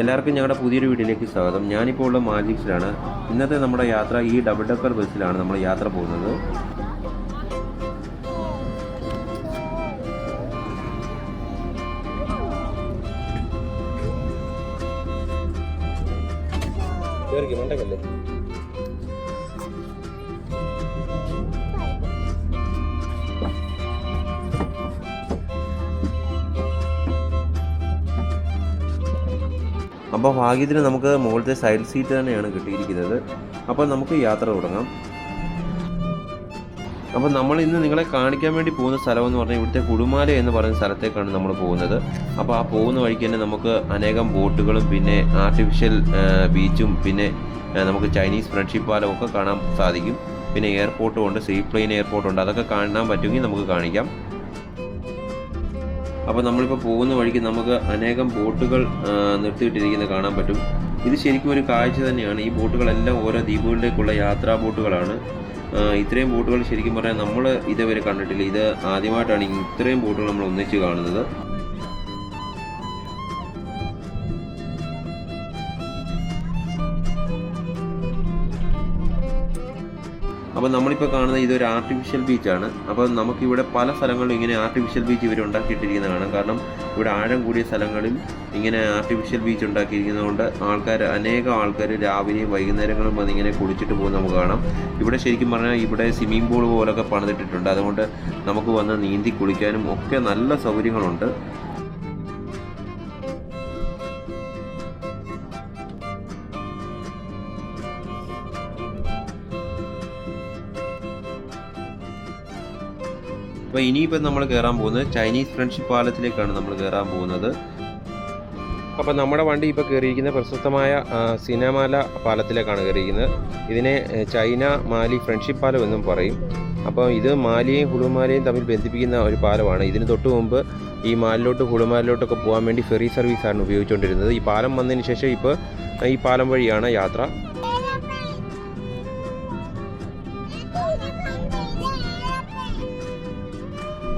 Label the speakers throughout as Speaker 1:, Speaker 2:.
Speaker 1: എല്ലാവർക്കും ഞങ്ങളുടെ പുതിയൊരു വീഡിയോയിലേക്ക് സ്വാഗതം. ഞാനിപ്പോൾ ഉള്ള മാജിക്സിലാണ്. ഇന്നത്തെ നമ്മുടെ യാത്ര ഈ ഡബിൾ ഡക്കർ ബസ്സിലാണ് നമ്മൾ യാത്ര പോകുന്നത്. മണ്ടക്കല്ലേ? അപ്പോൾ ഭാഗ്യത്തിന് നമുക്ക് മുകളിലത്തെ സൈഡ് സീറ്റ് തന്നെയാണ് കിട്ടിയിരിക്കുന്നത്. അപ്പോൾ നമുക്ക് യാത്ര തുടങ്ങാം. അപ്പോൾ നമ്മൾ ഇന്ന് നിങ്ങളെ കാണിക്കാൻ വേണ്ടി പോകുന്ന സ്ഥലം എന്ന് പറഞ്ഞാൽ ഇവിടുത്തെ കുടുമാല എന്ന് പറയുന്ന സ്ഥലത്തേക്കാണ് നമ്മൾ പോകുന്നത്. അപ്പോൾ ആ പോകുന്ന വഴിക്ക് തന്നെ നമുക്ക് അനേകം ബോട്ടുകളും പിന്നെ ആർട്ടിഫിഷ്യൽ ബീച്ചും പിന്നെ നമുക്ക് ചൈനീസ് ഫ്രണ്ട്ഷിപ്പ് പാലം ഒക്കെ കാണാൻ സാധിക്കും. പിന്നെ എയർപോർട്ടും ഉണ്ട് സീ പ്ലെയിൻ എയർപോർട്ട് ഉണ്ട്. അതൊക്കെ കാണാൻ പറ്റുമെങ്കിൽ നമുക്ക് കാണിക്കാം. അപ്പോൾ നമ്മളിപ്പോൾ പോകുന്ന വഴിക്ക് നമുക്ക് അനേകം ബോട്ടുകൾ നിർത്തിയിട്ടിരിക്കുന്നത് കാണാൻ പറ്റും. ഇത് ശരിക്കും ഒരു കാഴ്ച തന്നെയാണ്. ഈ ബോട്ടുകളെല്ലാം ഓരോ ദ്വീപുകളിലേക്കുള്ള യാത്രാ ബോട്ടുകളാണ്. ഇത്രയും ബോട്ടുകൾ ശരിക്കും പറഞ്ഞാൽ നമ്മൾ ഇതുവരെ കണ്ടിട്ടില്ല. ഇത് ആദ്യമായിട്ടാണ് ഇത്രയും ബോട്ടുകൾ നമ്മൾ ഒന്നിച്ച് കാണുന്നത്. അപ്പോൾ നമ്മളിപ്പോൾ കാണുന്നത് ഇതൊരു ആർട്ടിഫിഷ്യൽ ബീച്ചാണ് അപ്പോൾ നമുക്കിവിടെ പല സ്ഥലങ്ങളിലും ഇങ്ങനെ ആർട്ടിഫിഷ്യൽ ബീച്ച് ഇവർ ഉണ്ടാക്കിയിട്ടിരിക്കുന്നതാണ്. കാരണം ഇവിടെ ആഴം കൂടിയ സ്ഥലങ്ങളിൽ ഇങ്ങനെ ആർട്ടിഫിഷ്യൽ ബീച്ച് ഉണ്ടാക്കിയിരിക്കുന്നതുകൊണ്ട് ആൾക്കാർ അനേകം ആൾക്കാർ രാവിലെയും വൈകുന്നേരങ്ങളും വന്ന് ഇങ്ങനെ കുളിച്ചിട്ട് പോകുന്നത് നമുക്ക് കാണാം. ഇവിടെ ശരിക്കും പറഞ്ഞാൽ ഇവിടെ സ്വിമ്മിംഗ് പൂൾ പോലൊക്കെ പണിതിട്ടിട്ടുണ്ട്. അതുകൊണ്ട് നമുക്ക് വന്ന് നീന്തി കുളിക്കാനും ഒക്കെ നല്ല സൗകര്യങ്ങളുണ്ട്. അപ്പോൾ ഇനിയിപ്പോൾ നമ്മൾ കയറാൻ പോകുന്നത് ചൈനീസ് ഫ്രണ്ട്ഷിപ്പ് പാലത്തിലേക്കാണ് നമ്മൾ കയറാൻ പോകുന്നത്. അപ്പോൾ നമ്മുടെ വണ്ടി ഇപ്പോൾ കയറിയിരിക്കുന്ന പ്രശസ്തമായ സിനമാല പാലത്തിലേക്കാണ് കയറിയിരിക്കുന്നത് ഇതിനെ ചൈന മാലി ഫ്രണ്ട്ഷിപ്പ് പാലം എന്നും പറയും. അപ്പോൾ ഇത് മാലിയെയും ഹുളുമാലയും തമ്മിൽ ബന്ധിപ്പിക്കുന്ന ഒരു പാലമാണ്. ഇതിന് തൊട്ട് മുമ്പ് ഈ മാലിലോട്ട് ഹുളുമാലിലോട്ടൊക്കെ പോകാൻ വേണ്ടി ഫെറി സർവീസാണ് ഉപയോഗിച്ചുകൊണ്ടിരുന്നത്. ഈ പാലം വന്നതിന് ശേഷം ഇപ്പോൾ ഈ പാലം വഴിയാണ് യാത്ര.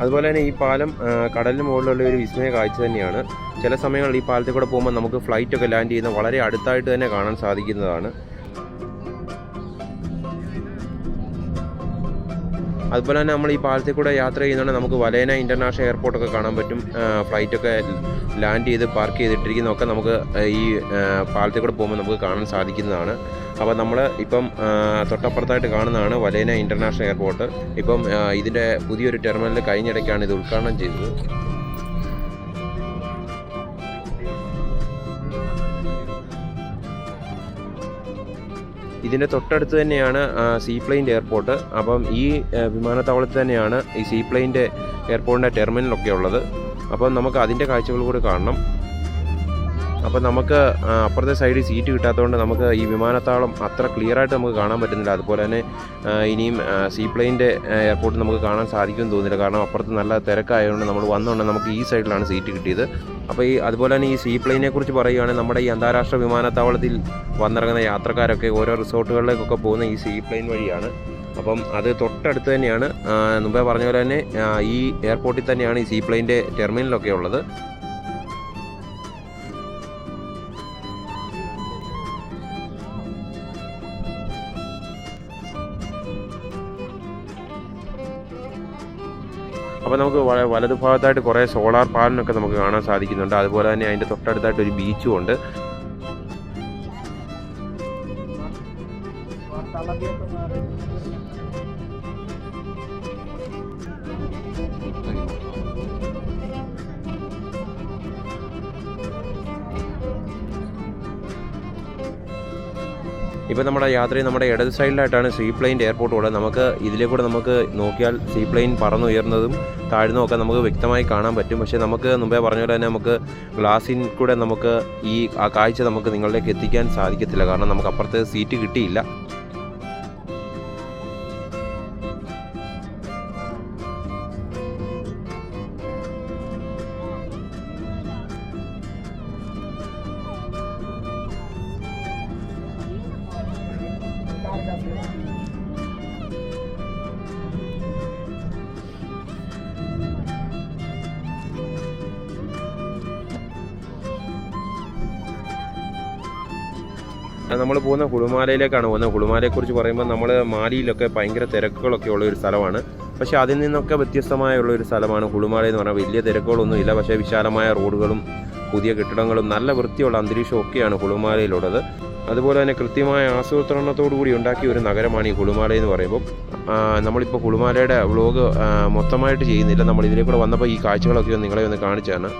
Speaker 1: അതുപോലെ തന്നെ ഈ പാലം കടലിന് മുകളിലുള്ള ഒരു വിസ്മയ കാഴ്ച തന്നെയാണ്. ചില സമയങ്ങളിൽ ഈ പാലത്തിൽ കൂടെ പോകുമ്പോൾ നമുക്ക് ഫ്ലൈറ്റൊക്കെ ലാൻഡ് ചെയ്യുന്ന വളരെ അടുത്തായിട്ട് തന്നെ കാണാൻ സാധിക്കുന്നതാണ്. അതുപോലെ തന്നെ നമ്മൾ ഈ പാലത്തിൽ കൂടെ യാത്ര ചെയ്യുന്നതുകൊണ്ട് നമുക്ക് വലേന ഇന്റർനാഷണൽ എയർപോർട്ടൊക്കെ കാണാൻ പറ്റും. ഫ്ലൈറ്റൊക്കെ ലാൻഡ് ചെയ്ത് പാർക്ക് ചെയ്തിട്ടിരിക്കുന്നതൊക്കെ നമുക്ക് ഈ പാലത്തിൽ കൂടെ പോകുമ്പോൾ നമുക്ക് കാണാൻ സാധിക്കുന്നതാണ്. അപ്പോൾ നമ്മൾ ഇപ്പം തൊട്ടപ്പുറത്തായിട്ട് കാണുന്നതാണ് വലേന ഇന്റർനാഷണൽ എയർപോർട്ട്. ഇപ്പം ഇതിന്റെ പുതിയൊരു ടെർമിനൽ കഴിഞ്ഞിടയ്ക്കാണ് ഇത് ഉദ്ഘാടനം ചെയ്തത്. ഇതിന്റെ തൊട്ടടുത്ത് തന്നെയാണ് സീ പ്ലെയിന്റെ എയർപോർട്ട് അപ്പം ഈ വിമാനത്താവളത്തിൽ തന്നെയാണ് ഈ സീ പ്ലെയിന്റെ എയർപോർട്ടിന്റെ ടെർമിനലൊക്കെ ഉള്ളത്. അപ്പം നമുക്ക് അതിന്റെ കാഴ്ചകൾ കൂടി കാണണം. അപ്പം നമുക്ക് അപ്പുറത്തെ സൈഡിൽ സീറ്റ് കിട്ടാത്തതുകൊണ്ട് നമുക്ക് ഈ വിമാനത്താവളം അത്ര ക്ലിയർ ആയിട്ട് നമുക്ക് കാണാൻ പറ്റുന്നില്ല. അതുപോലെ തന്നെ ഇനിയും സീപ്ലെയിന്റെ എയർപോർട്ട് നമുക്ക് കാണാൻ സാധിക്കുമെന്ന് തോന്നുന്നില്ല. കാരണം അപ്പുറത്ത് നല്ല തിരക്കായതുകൊണ്ട് നമ്മൾ വന്നുകൊണ്ട് നമുക്ക് ഈ സൈഡിലാണ് സീറ്റ് കിട്ടിയത്. അപ്പോൾ ഈ അതുപോലെ തന്നെ ഈ സീ പ്ലെയിനെ കുറിച്ച് പറയുകയാണെങ്കിൽ നമ്മുടെ ഈ അന്താരാഷ്ട്ര വിമാനത്താവളത്തിൽ വന്നിറങ്ങുന്ന യാത്രക്കാരൊക്കെ ഓരോ റിസോർട്ടുകളിലേക്കൊക്കെ പോകുന്ന ഈ സീപ്ലെയിൻ വഴിയാണ്. അപ്പം അത് തൊട്ടടുത്ത് തന്നെയാണ്. മുമ്പേ പറഞ്ഞ പോലെ തന്നെ ഈ എയർപോർട്ടിൽ തന്നെയാണ് ഈ സീപ്ലെയിന്റെ ടെർമിനലൊക്കെ ഉള്ളത്. അപ്പോൾ നമുക്ക് വലതു ഭാഗത്തായിട്ട് കുറേ സോളാർ പാനലൊക്കെ നമുക്ക് കാണാൻ സാധിക്കുന്നുണ്ട്. അതുപോലെ തന്നെ അതിന്റെ തൊട്ടടുത്തായിട്ട് ഒരു ബീച്ചും ഉണ്ട്. ഇപ്പോൾ നമ്മുടെ യാത്രയിൽ നമ്മുടെ ഇടത് സൈഡിലായിട്ടാണ് സീ പ്ലെയിന്റെ എയർപോർട്ട് ഉള്ളത്. നമുക്ക് ഇതിലെ കൂടെ നമുക്ക് നോക്കിയാൽ സീപ്ലെയിൻ പറന്നുയർന്നതും താഴ്ന്നതും ഒക്കെ നമുക്ക് വ്യക്തമായി കാണാൻ പറ്റും. പക്ഷേ നമുക്ക് മുമ്പേ പറഞ്ഞ പോലെ തന്നെ നമുക്ക് ഗ്ലാസ്സിൽ കൂടെ നമുക്ക് ഈ ആ കാഴ്ച നമുക്ക് നിങ്ങളിലേക്ക് എത്തിക്കാൻ സാധിക്കത്തില്ല. കാരണം നമുക്ക് അപ്പുറത്തെ സീറ്റ് കിട്ടിയില്ല. നമ്മൾ പോകുന്ന കുളുമാലയിലേക്കാണ് പോകുന്നത്. കുളുമാലയെക്കുറിച്ച് പറയുമ്പോൾ നമ്മൾ മാലിയിലൊക്കെ ഭയങ്കര തിരക്കുകളൊക്കെ ഉള്ള ഒരു സ്ഥലമാണ്. പക്ഷേ അതിൽ നിന്നൊക്കെ വ്യത്യസ്തമായുള്ള ഒരു സ്ഥലമാണ് കുളുമാല എന്ന് പറഞ്ഞാൽ വലിയ തിരക്കുകളൊന്നും ഇല്ല. പക്ഷേ വിശാലമായ റോഡുകളും പുതിയ കെട്ടിടങ്ങളും നല്ല വൃത്തിയുള്ള അന്തരീക്ഷമൊക്കെയാണ് കുളുമാലയിലുള്ളത് അതുപോലെ തന്നെ കൃത്യമായ ആസൂത്രണത്തോടു കൂടി ഉണ്ടാക്കിയ ഒരു നഗരമാണ് ഈ കുളുമാല എന്ന് പറയുമ്പോൾ. നമ്മളിപ്പോൾ കുളുമാലയുടെ വ്ലോഗ് മൊത്തമായിട്ട് ചെയ്യുന്നില്ല. നമ്മൾ ഇതിലെ കൂടെ വന്നപ്പോൾ ഈ കാഴ്ചകളൊക്കെ നിങ്ങളെ ഒന്ന് കാണിച്ചാണ്.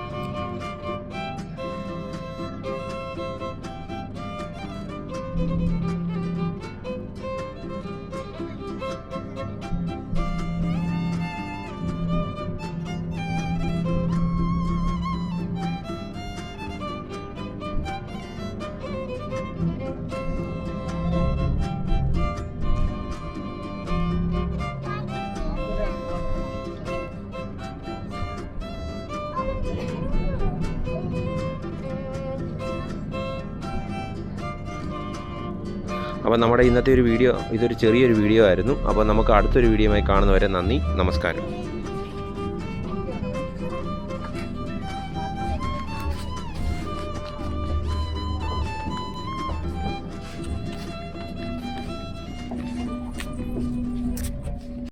Speaker 1: അപ്പോൾ നമ്മുടെ ഇന്നത്തെ ഒരു വീഡിയോ ഇതൊരു ചെറിയൊരു വീഡിയോ ആയിരുന്നു. അപ്പോൾ നമുക്ക് അടുത്തൊരു വീഡിയോയുമായി കാണുന്നവരെ നന്ദി. നമസ്കാരം.